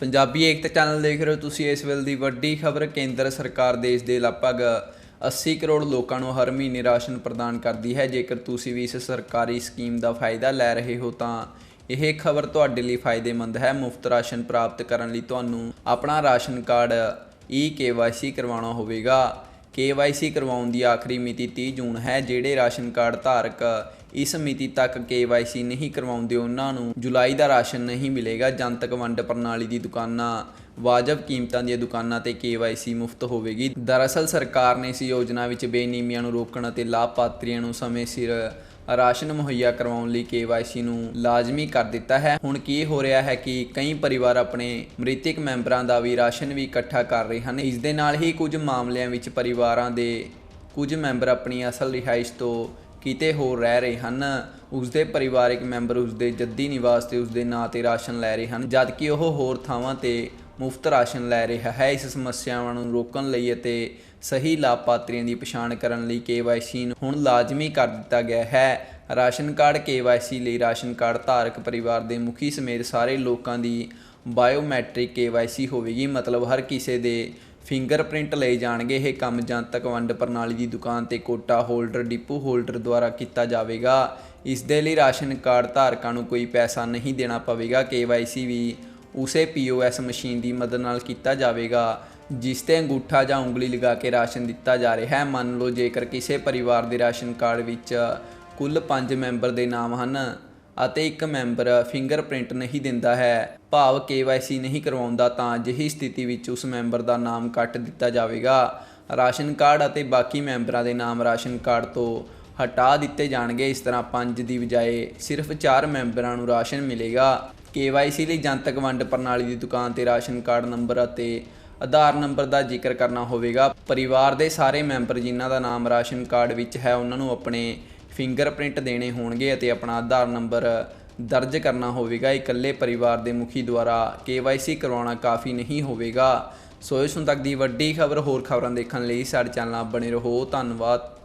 ਪੰਜਾਬੀ ਏਕਤਾ channel ਦੇਖ ਰਹੇ ਹੋ ਤੁਸੀਂ, ਇਸ ਵੇਲੇ ਦੀ ਵੱਡੀ ਖਬਰ, ਕੇਂਦਰ ਸਰਕਾਰ ਦੇਸ਼ ਦੇ ਲਗਭਗ 80 ਕਰੋੜ ਲੋਕਾਂ ਨੂੰ ਹਰ ਮਹੀਨੇ ਰਾਸ਼ਨ ਪ੍ਰਦਾਨ ਕਰਦੀ ਹੈ। ਜੇਕਰ ਤੁਸੀਂ ਵੀ ਇਸ ਸਰਕਾਰੀ ਸਕੀਮ ਦਾ ਫਾਇਦਾ ਲੈ ਰਹੇ ਹੋ, ਤਾਂ ਇਹ ਖਬਰ ਤੁਹਾਡੇ ਲਈ ਫਾਇਦੇਮੰਦ ਹੈ। ਮੁਫਤ ਰਾਸ਼ਨ ਪ੍ਰਾਪਤ ਕਰਨ ਲਈ ਤੁਹਾਨੂੰ ਆਪਣਾ ਰਾਸ਼ਨ ਕਾਰਡ ਈ KYC ਕਰਵਾਉਣਾ ਹੋਵੇਗਾ। KYC ਕਰਵਾਉਣ ਦੀ ਆਖਰੀ ਮਿਤੀ 30 ਜੂਨ ਹੈ, ਜਿਹੜੇ ਰਾਸ਼ਨ ਕਾਰਡ ਧਾਰਕ ਇਸ ਮਿਤੀ ਤੱਕ KYC ਨਹੀਂ ਕਰਵਾਉਂਦੇ, ਉਹਨਾਂ ਨੂੰ ਜੁਲਾਈ ਦਾ ਰਾਸ਼ਨ ਨਹੀਂ ਮਿਲੇਗਾ। ਜਨਤਕ ਵੰਡ ਪ੍ਰਣਾਲੀ ਦੀ ਦੁਕਾਨਾਂ, ਵਾਜਬ ਕੀਮਤਾਂ ਦੀਆਂ ਦੁਕਾਨਾਂ ਤੇ KYC ਮੁਫਤ ਹੋਵੇਗੀ। ਦਰਅਸਲ ਸਰਕਾਰ ਨੇ ਇਸ ਯੋਜਨਾ ਵਿੱਚ ਬੇਨੀਮੀਆਂ ਨੂੰ ਰੋਕਣ ਅਤੇ ਲਾਭਪਾਤਰੀਆਂ ਨੂੰ ਸਮੇਂ ਸਿਰ ਰਾਸ਼ਨ ਮੁਹੱਈਆ ਕਰਵਾਉਣ ਲਈ KYC ਨੂੰ ਲਾਜ਼ਮੀ ਕਰ ਦਿੱਤਾ ਹੈ। ਹੁਣ ਕੀ ਹੋ ਰਿਹਾ ਹੈ ਕਿ ਕਈ ਪਰਿਵਾਰ ਆਪਣੇ ਮ੍ਰਿਤਕ ਮੈਂਬਰਾਂ ਦਾ ਵੀ ਰਾਸ਼ਨ ਵੀ ਇਕੱਠਾ ਕਰ ਰਹੇ ਹਨ। ਇਸ ਦੇ ਨਾਲ ਹੀ ਕੁਝ ਮਾਮਲਿਆਂ ਵਿੱਚ ਪਰਿਵਾਰਾਂ ਦੇ ਕੁਝ ਮੈਂਬਰ ਆਪਣੀ ਅਸਲ ਰਿਹਾਇਸ਼ ਤੋਂ ਕਿਤੇ ਹੋਰ ਰਹਿ ਰਹੇ ਹਨ। ਉਸਦੇ ਪਰਿਵਾਰਕ ਮੈਂਬਰ ਉਸਦੇ ਜੱਦੀ ਨਿਵਾਸ ਤੇ ਉਸਦੇ ਨਾਂ ਤੇ ਰਾਸ਼ਨ ਲੈ ਰਹੇ ਹਨ, ਜਦਕਿ ਉਹ ਹੋਰ ਥਾਵਾਂ ਤੇ ਮੁਫਤ ਰਾਸ਼ਨ ਲੈ ਰਿਹਾ ਹੈ। ਇਸ ਸਮੱਸਿਆਵਾਂ ਨੂੰ ਰੋਕਣ ਲਈ ਅਤੇ ਸਹੀ ਲਾਭਪਾਤਰੀਆਂ ਦੀ ਪਛਾਣ ਕਰਨ ਲਈ KYC ਨੂੰ ਹੁਣ ਲਾਜ਼ਮੀ ਕਰ ਦਿੱਤਾ ਗਿਆ ਹੈ। ਰਾਸ਼ਨ ਕਾਰਡ KYC ਲਈ ਰਾਸ਼ਨ ਕਾਰਡ ਧਾਰਕ ਪਰਿਵਾਰ ਦੇ ਮੁਖੀ ਸਮੇਤ ਸਾਰੇ ਲੋਕਾਂ ਦੀ ਬਾਇਓਮੈਟ੍ਰਿਕ KYC ਹੋਵੇਗੀ। ਮਤਲਬ ਹਰ ਕਿਸੇ ਦੇ ਫਿੰਗਰਪ੍ਰਿੰਟ ਲਏ ਜਾਣਗੇ। ਇਹ ਕੰਮ ਜਨਤਕ ਵੰਡ ਪ੍ਰਣਾਲੀ ਦੀ ਦੁਕਾਨ ਤੇ ਕੋਟਾ ਹੋਲਡਰ, ਡਿਪੂ ਹੋਲਡਰ ਦੁਆਰਾ ਕੀਤਾ ਜਾਵੇਗਾ। ਇਸ ਦੇ ਲਈ ਰਾਸ਼ਨ ਕਾਰਡ ਧਾਰਕਾਂ ਨੂੰ ਕੋਈ ਪੈਸਾ ਨਹੀਂ ਦੇਣਾ ਪਵੇਗਾ। KYC ਵੀ ਉਸੇ POS ਮਸ਼ੀਨ ਦੀ ਮਦਦ ਨਾਲ ਕੀਤਾ ਜਾਵੇਗਾ, ਜਿਸ ਤੇ ਅੰਗੂਠਾ ਜਾਂ ਉਂਗਲੀ ਲਗਾ ਕੇ ਰਾਸ਼ਨ ਦਿੱਤਾ ਜਾ ਰਿਹਾ ਹੈ। ਮੰਨ ਲਓ, ਜੇਕਰ ਕਿਸੇ ਪਰਿਵਾਰ ਦੇ ਰਾਸ਼ਨ ਕਾਰਡ ਵਿੱਚ ਕੁੱਲ 5 ਮੈਂਬਰ ਦੇ ਨਾਮ ਹਨ ਅਤੇ ਇੱਕ ਮੈਂਬਰ ਫਿੰਗਰਪ੍ਰਿੰਟ ਨਹੀਂ ਦਿੰਦਾ ਹੈ, ਭਾਵ KYC ਨਹੀਂ ਕਰਵਾਉਂਦਾ, ਤਾਂ ਅਜਿਹੀ ਸਥਿਤੀ ਵਿੱਚ ਉਸ ਮੈਂਬਰ ਦਾ ਨਾਮ ਕੱਟ ਦਿੱਤਾ ਜਾਵੇਗਾ। ਰਾਸ਼ਨ ਕਾਰਡ ਅਤੇ ਬਾਕੀ ਮੈਂਬਰਾਂ ਦੇ ਨਾਮ ਰਾਸ਼ਨ ਕਾਰਡ ਤੋਂ ਹਟਾ ਦਿੱਤੇ ਜਾਣਗੇ। ਇਸ ਤਰ੍ਹਾਂ 5 ਦੀ ਬਜਾਏ ਸਿਰਫ 4 ਮੈਂਬਰਾਂ ਨੂੰ ਰਾਸ਼ਨ ਮਿਲੇਗਾ। KYC ਲਈ ਜਨਤਕ ਵੰਡ ਪ੍ਰਣਾਲੀ ਦੀ ਦੁਕਾਨ ਤੇ ਰਾਸ਼ਨ ਕਾਰਡ ਨੰਬਰ ਅਤੇ ਆਧਾਰ ਨੰਬਰ ਦਾ ਜ਼ਿਕਰ ਕਰਨਾ ਹੋਵੇਗਾ। ਪਰਿਵਾਰ ਦੇ ਸਾਰੇ ਮੈਂਬਰ ਜਿਨ੍ਹਾਂ ਦਾ ਨਾਮ ਰਾਸ਼ਨ ਕਾਰਡ ਵਿੱਚ ਹੈ, ਉਹਨਾਂ ਨੂੰ ਆਪਣੇ ਫਿੰਗਰਪ੍ਰਿੰਟ ਦੇਣੇ ਹੋਣਗੇ ਅਤੇ ਆਪਣਾ ਆਧਾਰ ਨੰਬਰ ਦਰਜ ਕਰਨਾ ਹੋਵੇਗਾ। ਇਕੱਲੇ ਪਰਿਵਾਰ ਦੇ ਮੁਖੀ ਦੁਆਰਾ KYC ਕਰਵਾਉਣਾ ਕਾਫੀ ਨਹੀਂ ਹੋਵੇਗਾ। ਸੋ ਇਸ ਹੁਣ ਤੱਕ ਦੀ ਵੱਡੀ ਖਬਰ, ਹੋਰ ਖਬਰਾਂ ਦੇਖਣ ਲਈ ਸਾਡੇ ਚੈਨਲ ਨਾਲ ਬਣੇ ਰਹੋ। ਧੰਨਵਾਦ।